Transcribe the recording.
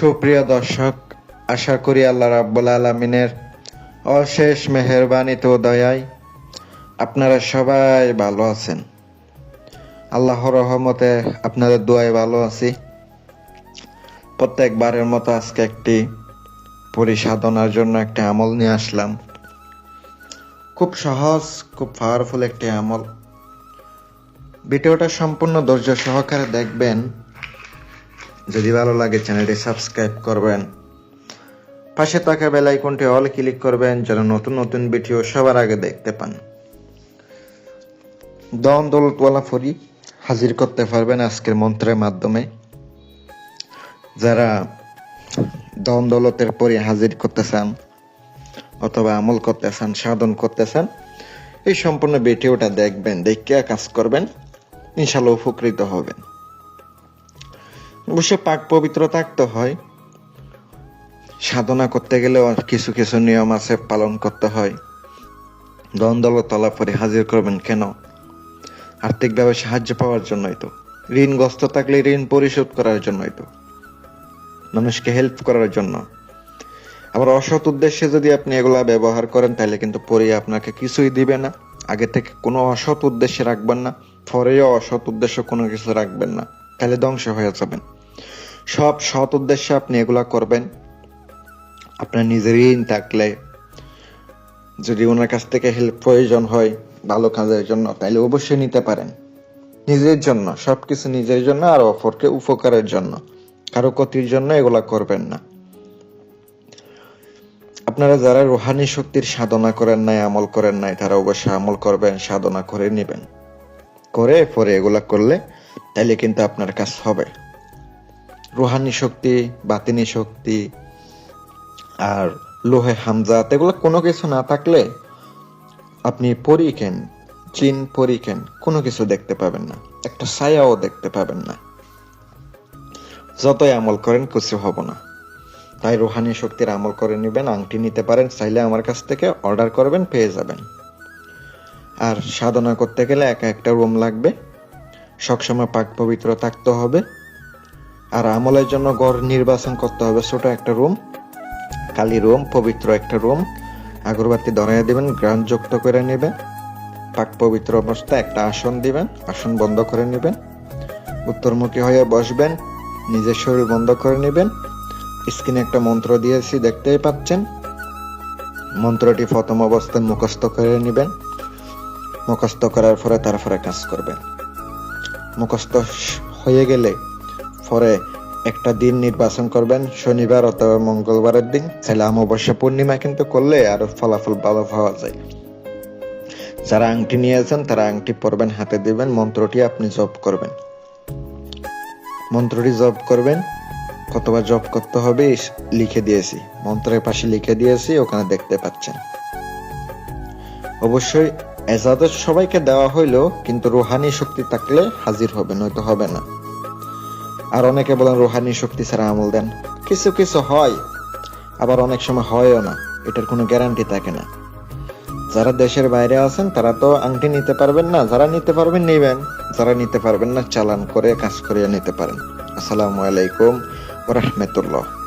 সুপ্রিয় দর্শক, আশা করি আল্লাহ রাব্বুল আলমিনের অশেষ মেহরবানিতে দয়ায় আপনারা সবাই ভালো আছেন। আল্লাহর রহমতে আপনাদের দোয়ায় ভালো আছি। প্রত্যেকবারের মতো আজকে একটি পরিসাধনার জন্য একটি আমল নিয়ে আসলাম। খুব সহজ, খুব পাওয়ারফুল একটি আমল। ভিডিওটা সম্পূর্ণ ধৈর্য সহকারে দেখবেন। যদি ভালো লাগে চ্যানেলটি সাবস্ক্রাইব করবেন। পাশে থাকা বেল আইকনটি অল ক্লিক করবেন, যেন নতুন নতুন ভিডিও সবার আগে দেখতে পান। দন দৌলতওয়ালা ফরি হাজির করতে পারবেন আজকের মন্ত্রের মাধ্যমে। যারা দন দৌলতের পরে হাজির করতে চান অথবা আমল করতে চান, সাধন করতে চান, এই সম্পূর্ণ ভিডিওটা দেখবেন দেখে কাজ করবেন ইনশাল্লাহ উপকৃত হবেন। অবশ্য পাক পবিত্র থাকতে হয়। সাধনা করতে গেলে কিছু কিছু নিয়ম আছে, পালন করতে হয়। দ্বন্দ্ব তলা পরে হাজির করবেন কেন? আর্থিকভাবে সাহায্য পাওয়ার জন্যই তো। ঋণগ্রস্ত থাকলে ঋণ পরিশোধ করার জন্যই তো। মানুষকে হেল্প করার জন্য। আবার অসৎ উদ্দেশ্যে যদি আপনি এগুলা ব্যবহার করেন, তাহলে কিন্তু পরে আপনাকে কিছুই দিবে না। আগে থেকে কোনো অসৎ উদ্দেশ্যে রাখবেন না, পরেও অসৎ উদ্দেশ্য কোনো কিছু রাখবেন না। তাহলে ধ্বংস হয়ে যাবেন। সব সৎ উদ্দেশ্যে আপনি এগুলা করবেন। আপনার নিজের ঋণ থাকলে যদি ওনার কাছ থেকে হেল্প প্রয়োজন হয় ভালো কাজের জন্য, তাহলে অবশ্যই নিতে পারেন। নিজের জন্য সব কিছু নিজের জন্য আর অপরকে উপকারের জন্য। কারও ক্ষতির জন্য এগুলা করবেন না। আপনারা যারা রোহানি শক্তির সাধনা করেন নাই, আমল করেন নাই, তারা অবশ্যই আমল করবেন, সাধনা করে নেবেন। করে, পরে এগুলা করলে তাহলে কিন্তু আপনার কাজ হবে। রুহানি শক্তি, বাতিনি শক্তি আর লোহে হামজাত এগুলো কোনো কিছু না থাকলে আপনি পরীক্ষেন চিন পরীক্ষেন কোনো কিছু দেখতে পাবেন না। একটা ছায়াও দেখতে পাবেন না। যতই আমল করেন, কিছু হব না। তাই রুহানি শক্তির আমল করে নেবেন, আংটি নিতে পারেন, চাইলে আমার কাছ থেকে অর্ডার করবেন, পেয়ে যাবেন। আর সাধনা করতে গেলে একা একটা রুম লাগবে। সবসময় পাক পবিত্র থাকতে হবে। আর আমলের জন্য গড় নির্বাচন করতে হবে। ছোট একটা রুম কালি রুম পবিত্র একটা রুম আগরবাতি ধরাইয়া দিবেন, গ্রান যুক্ত করে নেবেন। পাক পবিত্র অবস্থায় একটা আসন দিবেন, আসন বন্ধ করে নেবেন। উত্তরমুখী হয়ে বসবেন, নিজের শরীর বন্ধ করে নেবেন। স্ক্রিনে একটা মন্ত্র দিয়েছি, দেখতেই পাচ্ছেন। মন্ত্রটি প্রথম অবস্থায় মুখস্থ করে নেবেন। মুখস্থ করার পরে তারপরে কাজ করবেন। মুখস্থ হয়ে গেলে পরে একটা দিন নির্বাচন করবেন, শনিবার অথবা মঙ্গলবারের দিন। তাহলে অমাবস্যা পূর্ণিমা কিন্তু করলে আরও ফলাফল ভালো পাওয়া যায়। যারা আংটি নিয়েছেন তারা আংটি পরবেন, হাতে দিবেন, মন্ত্রটি আপনি জপ করবেন। মন্ত্রটি জপ করবেন, কতবার জপ করতে হবে লিখে দিয়েছি। মন্ত্রের পাশে লিখে দিয়েছি, ওখানে দেখতে পাচ্ছেন। অবশ্যই এজাদত সবাইকে দেওয়া হইল, কিন্তু রুহানি শক্তি থাকলে হাজির হবে, নয়তো হবে না। আর অনেকে বলেন রোহানি শক্তি ছাড়া আমল দেন। কিছু কিছু হয়, আবার অনেক সময় হয়ও না। এটার কোনো গ্যারান্টি থাকে না। যারা দেশের বাইরে আছেন, তারা তো আংটি নিতে পারবেন না, যারা নিতে পারবেন নেবেন। যারা নিতে পারবেন না, চালান করে, কাজ করিয়ে নিতে পারেন। আসসালামু আলাইকুম রহমতুল্লাহ।